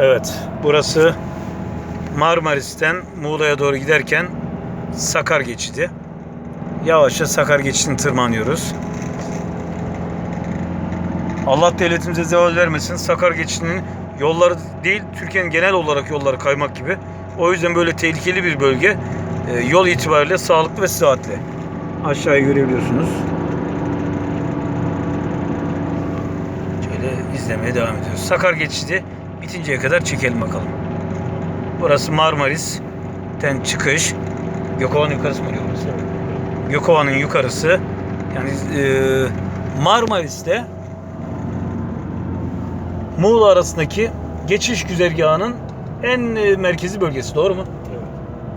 Evet, burası Marmaris'ten Muğla'ya doğru giderken Sakar geçidi. Yavaşça Sakar geçidini tırmanıyoruz. Allah devletimize zeval vermesin. Sakar geçidinin yolları değil, Türkiye'nin genel olarak yolları kaymak gibi. O yüzden böyle tehlikeli bir bölge. Ee, yol itibariyle sağlıklı ve sıhhatli. Aşağıyı görebiliyorsunuz. Şöyle izlemeye devam ediyoruz. Sakar geçidi bitinceye kadar çekelim bakalım. Burası Marmaris'ten çıkış. Gökova'nın yukarısı mı oluyor burası? Gökova'nın yukarısı. Yani e, Marmaris'te Muğla arasındaki geçiş güzergahının en e, merkezi bölgesi. Doğru mu? Evet.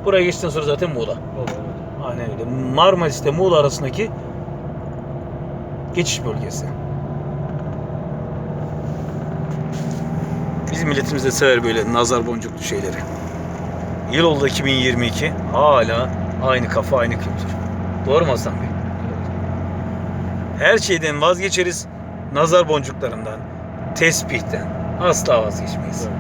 Buraya geçtikten sonra zaten Muğla. Evet. Aynen öyle. Marmaris'te Muğla arasındaki geçiş bölgesi. Bizim milletimiz de sever böyle nazar boncuklu şeyleri. Yıl oldu 2022. Hala aynı kafa, aynı kültür. Doğru mu Hasan Bey? Her şeyden vazgeçeriz. Nazar boncuklarından, tesbihten asla vazgeçmeyiz. Evet.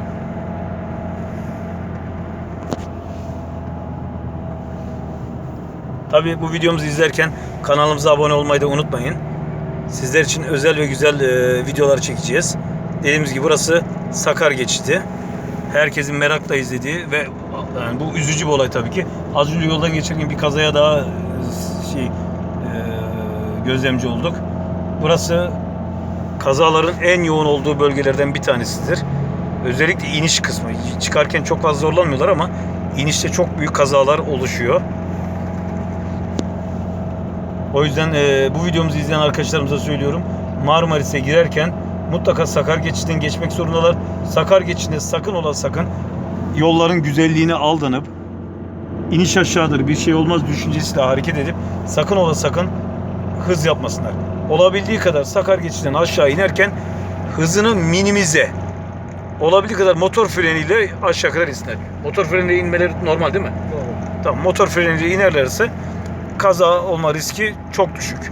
Tabii bu videomuzu izlerken kanalımıza abone olmayı da unutmayın. Sizler için özel ve güzel e, videolar çekeceğiz. Dediğimiz gibi burası Sakar geçidi. Herkesin merakla izlediği ve yani bu üzücü bir olay tabii ki. Az önce yoldan geçerken bir kazaya daha şey e, gözlemci olduk. Burası kazaların en yoğun olduğu bölgelerden bir tanesidir. Özellikle iniş kısmı. Çıkarken çok fazla zorlanmıyorlar ama inişte çok büyük kazalar oluşuyor. O yüzden e, bu videomuzu izleyen arkadaşlarımıza söylüyorum. Marmaris'e girerken mutlaka Sakar geçitten geçmek zorundalar. Sakar geçidinde sakın ola sakın yolların güzelliğine aldanıp iniş aşağıdır bir şey olmaz düşüncesiyle hareket edip sakın ola sakın hız yapmasınlar. Olabildiği kadar Sakar geçidinden aşağı inerken hızını minimize. Olabildiği kadar motor freniyle aşağı kadar insinler. Motor freniyle inmeleri normal değil mi? Doğru. Tamam motor freniyle inerlerse kaza olma riski çok düşük.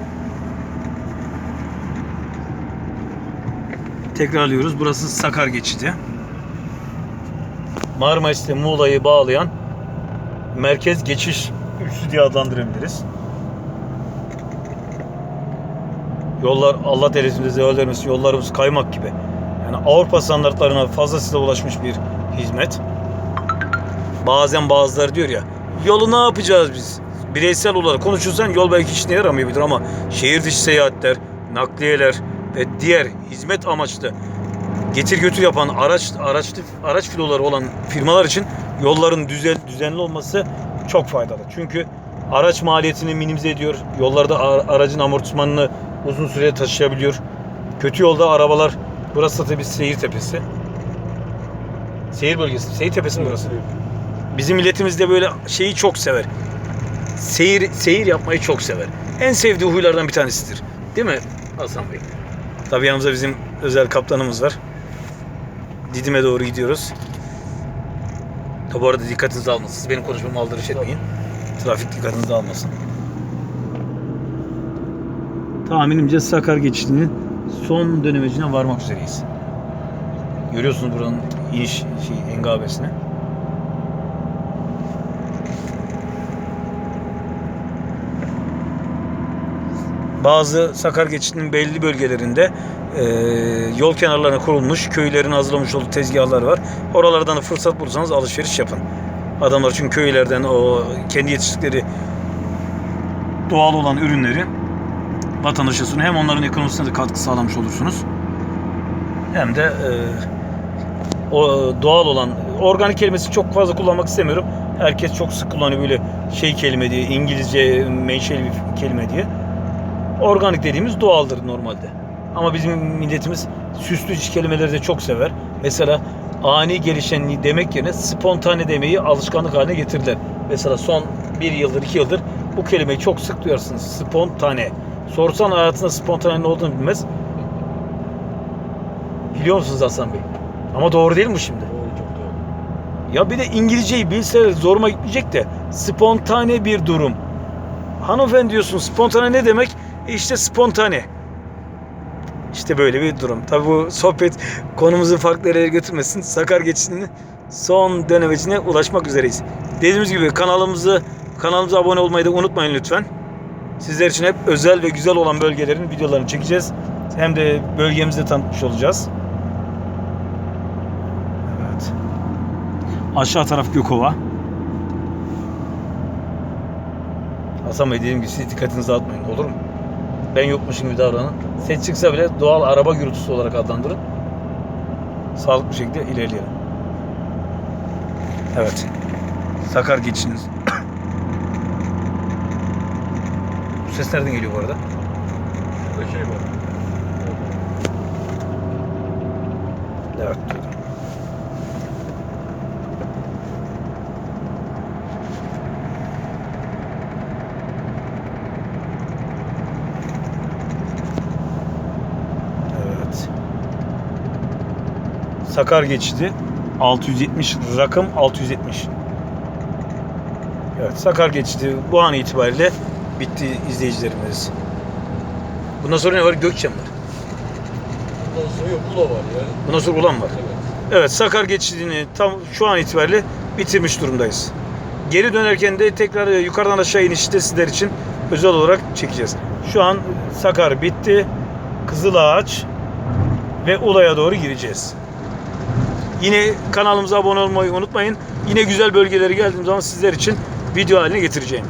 Tekrarlıyoruz. Burası Sakar geçidi. Marmaris'te Muğla'yı bağlayan merkez geçiş üssü diye adlandırabiliriz. Yollar Allah devletimize zeval vermesin. Yollarımız kaymak gibi. Yani Avrupa standartlarına fazlasıyla ulaşmış bir hizmet. Bazen bazıları diyor ya yolu ne yapacağız biz? Bireysel olarak konuşursan yol belki işine yaramayabilir ama şehir dışı seyahatler, nakliyeler ve diğer hizmet amaçlı getir götür yapan araç araçlı araç filoları olan firmalar için yolların düzen, düzenli olması çok faydalı. Çünkü araç maliyetini minimize ediyor. Yollarda aracın amortismanını uzun süre taşıyabiliyor. Kötü yolda arabalar burası da tabii seyir tepesi. Seyir bölgesi. Seyir tepesi mi burası? Bizim milletimiz de böyle şeyi çok sever. Seyir seyir yapmayı çok sever. En sevdiği huylardan bir tanesidir. Değil mi Hasan Bey? Tabii yanımızda bizim özel kaptanımız var. Didim'e doğru gidiyoruz. Tabi bu arada dikkatinizi almasın. Siz benim konuşmamı aldırış etmeyin. Trafik dikkatinizi almasın. Tahminimce Sakar geçidinin son dönemecine varmak üzereyiz. Görüyorsunuz buranın iniş şey, engabesini. Bazı Sakar geçidinin belli bölgelerinde e, yol kenarlarına kurulmuş, köylerin hazırlamış olduğu tezgahlar var. Oralardan da fırsat bulursanız alışveriş yapın. Adamlar çünkü köylerden o kendi yetiştirdikleri doğal olan ürünleri vatandaşa sunuyor. Hem onların ekonomisine de katkı sağlamış olursunuz. Hem de e, o doğal olan organik kelimesi çok fazla kullanmak istemiyorum. Herkes çok sık kullanıyor böyle şey kelime diye, İngilizce menşeli bir kelime diye. Organik dediğimiz doğaldır normalde. Ama bizim milletimiz süslü kelimeleri de çok sever. Mesela ani gelişen demek yerine spontane demeyi alışkanlık haline getirdiler. Mesela son bir yıldır, iki yıldır bu kelimeyi çok sık duyarsınız. Spontane. Sorsan hayatında spontane ne olduğunu bilmez. Biliyor musunuz Hasan Bey? Ama doğru değil mi şimdi? Doğru, çok doğru. Ya bir de İngilizceyi bilseler zoruma gitmeyecek de spontane bir durum. Hanımefendi diyorsun spontane ne demek? İşte spontane. İşte böyle bir durum. Tabi bu sohbet konumuzu farklı yerlere götürmesin. Sakar geçişinin son dönemecine ulaşmak üzereyiz. Dediğimiz gibi kanalımızı kanalımıza abone olmayı da unutmayın lütfen. Sizler için hep özel ve güzel olan bölgelerin videolarını çekeceğiz. Hem de bölgemizi de tanıtmış olacağız. Evet. Aşağı taraf Gökova. Hasan Bey dediğim gibi siz dikkatinizi dağıtmayın olur mu? Ben yokmuşum gibi davranın. Ses çıksa bile doğal araba gürültüsü olarak adlandırın. Sağlıklı bir şekilde ilerleyelim. Evet. Sakar geçişiniz. Bu ses nereden geliyor bu arada? Şurada şey var. Evet duydum. Evet. Sakar geçidi 670 rakım 670. Evet Sakar geçidi bu an itibariyle bitti izleyicilerimiz. Bundan sonra ne var? Gökçen var. Bundan sonra yok, Ula var ya. Bundan sonra Ulan var. Evet. Evet Sakar geçidini tam şu an itibariyle bitirmiş durumdayız. Geri dönerken de tekrar e, yukarıdan aşağı inişte sizler için özel olarak çekeceğiz. Şu an Sakar bitti. Kızılağaç ve Ula'ya doğru gireceğiz. Yine kanalımıza abone olmayı unutmayın. Yine güzel bölgeleri geldiğim zaman sizler için video haline getireceğim.